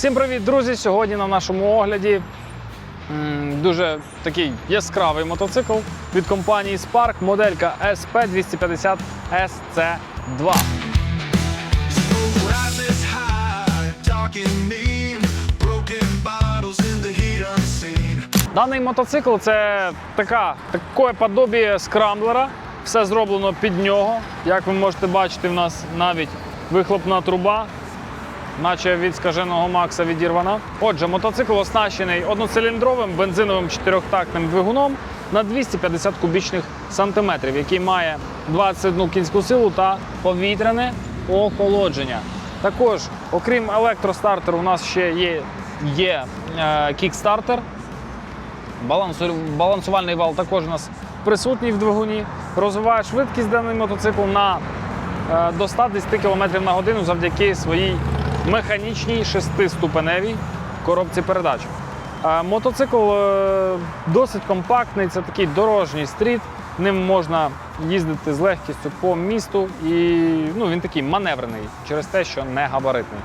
Всім привіт, друзі! Сьогодні на нашому огляді дуже такий яскравий мотоцикл від компанії Spark, моделька SP250 SC2. Ride this high, talking mean, broken bottles in the heat unseen. Даний мотоцикл це така, таке подобіє скрамблера. Все зроблено під нього. Як ви можете бачити, в нас навіть вихлопна труба, наче від скаженого Макса відірвана. Отже, мотоцикл оснащений одноциліндровим бензиновим чотирьохтактним двигуном на 250 кубічних сантиметрів, який має 21 кінську силу та повітряне охолодження. Також, окрім електростартеру, у нас ще є, є е, кікстартер. Балансу- Балансувальний вал також у нас присутній в двигуні. Розвиває швидкість даний мотоцикл на е, до 110 км на годину завдяки своїй механічній шестиступеневій коробці передач. Мотоцикл е, досить компактний, це такий дорожній стріт. Ним можна їздити з легкістю по місту, і ну, він такий маневрений через те, що не габаритний.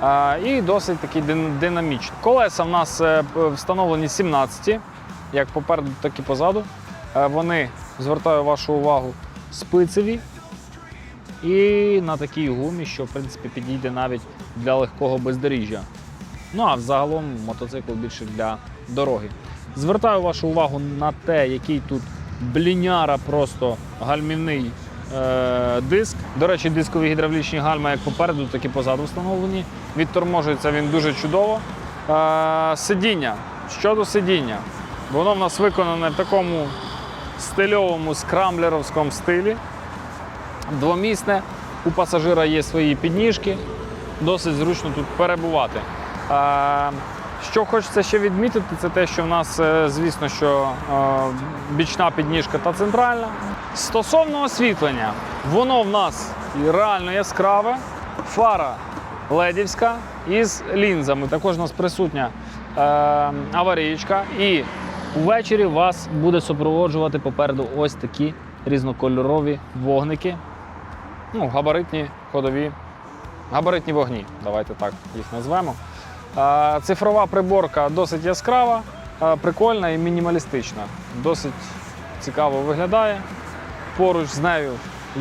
А, І досить такий дин- динамічний. Колеса в нас е, встановлені 17, як попереду, так і позаду. Е, Вони, звертаю вашу увагу, спицеві і на такій гумі, що в принципі підійде навіть для легкого бездоріжжя. Ну а взагалом мотоцикл більше для дороги. Звертаю вашу увагу на те, який тут бліняра просто гальмівний е, диск. До речі, дискові гідравлічні гальма як попереду, так і позаду встановлені. Відторможується він дуже чудово. Е, сидіння. Щодо сидіння, воно в нас виконане в такому стильовому скрамблеровському стилі. Двомісне. У пасажира є свої підніжки, досить зручно тут перебувати. Що хочеться ще відмітити, це те, що в нас, е, звісно, що е, бічна підніжка та центральна. Стосовно освітлення, воно в нас реально яскраве, фара ледівська із лінзами. Також у нас присутня е, аварієчка. І ввечері вас буде супроводжувати попереду ось такі різнокольорові вогники. Ну, габаритні ходові, габаритні вогні, давайте так їх назвемо. Цифрова приборка досить яскрава, прикольна і мінімалістична. Досить цікаво виглядає. Поруч з нею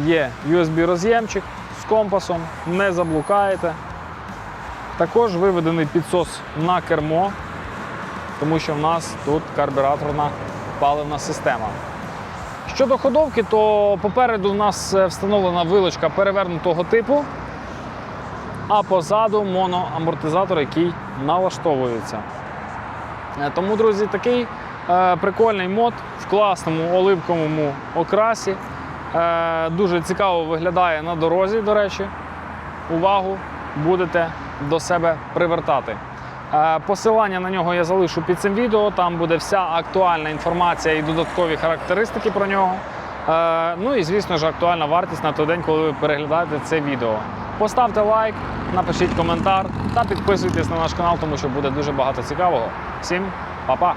є USB-роз'ємчик з компасом, не заблукаєте. Також виведений підсос на кермо, тому що в нас тут карбюраторна паливна система. Щодо ходовки, то попереду в нас е, встановлена вилочка перевернутого типу, а позаду моноамортизатор, який налаштовується. Е, Тому, друзі, такий е, прикольний мод в класному оливковому окрасі. Дуже цікаво виглядає на дорозі, до речі. Увагу будете до себе привертати. Е, Посилання на нього я залишу під цим відео. Там буде вся актуальна інформація і додаткові характеристики про нього. Е, Ну і звісно ж актуальна вартість на той день, коли ви переглядаєте це відео. Поставте лайк, напишіть коментар та підписуйтесь на наш канал, тому що буде дуже багато цікавого. Всім па-па!